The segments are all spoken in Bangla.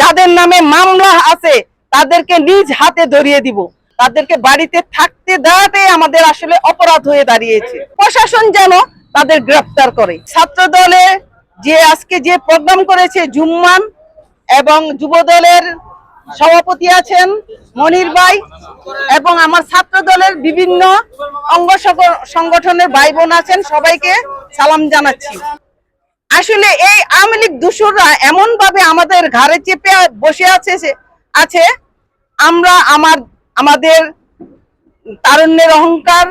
যাদের নামে মামলা আছে, তাদেরকে নিজ হাতে ধরিয়ে দিব। তাদেরকে বাড়িতে থাকতে দেওয়াটাই আমাদের আসলে অপরাধ হয়ে দাঁড়িয়েছে। প্রশাসন যেন তাদের গ্রেফতার করে। ছাত্র দলে যে আজকে যে প্রোগ্রাম করেছে জুম্মান এবং যুব দলের সভাপতি আছেন মনির ভাই এবং আমার ছাত্র দলের বিভিন্ন অঙ্গ সংগঠনের ভাই বোন আছেন, সবাইকে সালাম জানাচ্ছি। আসলে এই আওয়ামী লীগ দূষররা এমন ভাবে আমাদের ঘাড়ে চেপে বসে আছে আছে, আমরা আমার, আমাদের তারুণ্যের অহংকার,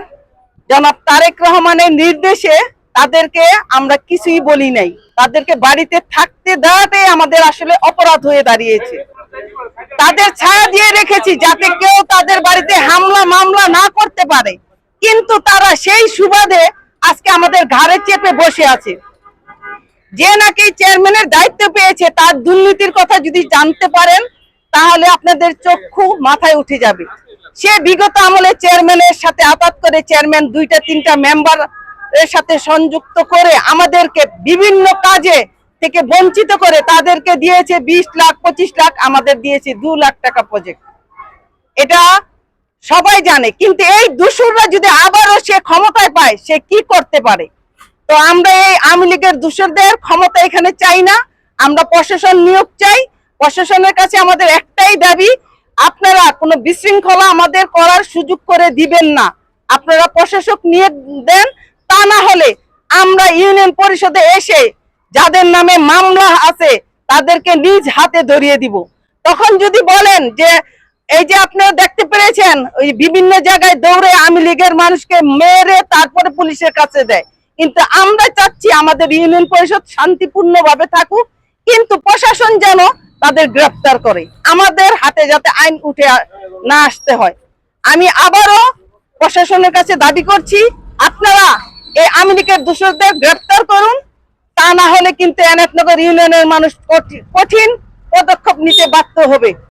জনাব তারেক রহমানের নির্দেশে তাদেরকে আমরা কিছুই বলি নাই। তাদেরকে বাড়িতে থাকতে দেওয়াটাই আমাদের আসলে অপরাধ হয়ে দাঁড়িয়েছে। তাদের ছায়া দিয়ে রেখেছি যাতে কেউ তাদের বাড়িতে হামলা, মামলা না করতে পারে। কিন্তু তারা সেই সুবাদে আজকে আমাদের ঘাড়ে চেপে বসে আছে। যে নাকি চেয়ারম্যানের দায়িত্ব পেয়েছে, তার দুর্নীতির কথা যদি জানতে পারেন, তাহলে আপনাদের চক্ষু মাথায় উঠে যাবে। সে বিগত আমলে চেয়ারম্যানের সাথে আপাত করে চেয়ারম্যান দুইটা, তিনটা মেম্বার এর সাথে সংযুক্ত করে আমাদেরকে বিভিন্ন কাজে থেকে বঞ্চিত করে তাদেরকে দিয়েছে বিশ লাখ, পঁচিশ লাখ, আমাদের দিয়েছে দু লাখ টাকা প্রজেক্ট এটা সবাই জানে, কিন্তু এই দূষররা যদি আবারও সে ক্ষমতায় পায়, সে কি করতে পারে? তো আমরা এই আওয়ামী লীগের দূষরদের ক্ষমতা এখানে চাই না। আমরা প্রশাসন নিয়োগ চাই। প্রশাসনের কাছে আমাদের একটাই দাবি, আপনারা কোনো বিশৃঙ্খলা আমাদের করার সুযোগ করে দিবেন না। আপনারা প্রশাসক নিয়োগ দেন, তা না হলে আমরা ইউনিয়ন পরিষদে এসে যাদের নামে মামলা আছে তাদেরকে নিজ হাতে ধরিয়ে দিব। তখন যদি বলেন যে, এই যে আপনারা দেখতে পেরেছেন, ওই বিভিন্ন জায়গায় দৌড়ে আওয়ামী লীগের মানুষকে মেরে তারপরে পুলিশের কাছে দেয়। কিন্তু আমরা চাচ্ছি আমাদের ইউনিয়ন পরিষদ শান্তিপূর্ণ ভাবে থাকুক, কিন্তু প্রশাসন যেন তাদের গ্রেফতার করে। আমাদের হাতে যাতে আইন উঠে না আসতে হয়। আমি আবারও প্রশাসনের কাছে দাবি করছি, আপনারা এই আওয়ামী লীগের দোষরদের গ্রেফতার করুন। তা না হলে কিন্তু এনায়তনগর ইউনিয়নের মানুষ কঠি- কঠিন পদক্ষেপ নিতে বাধ্য হবে।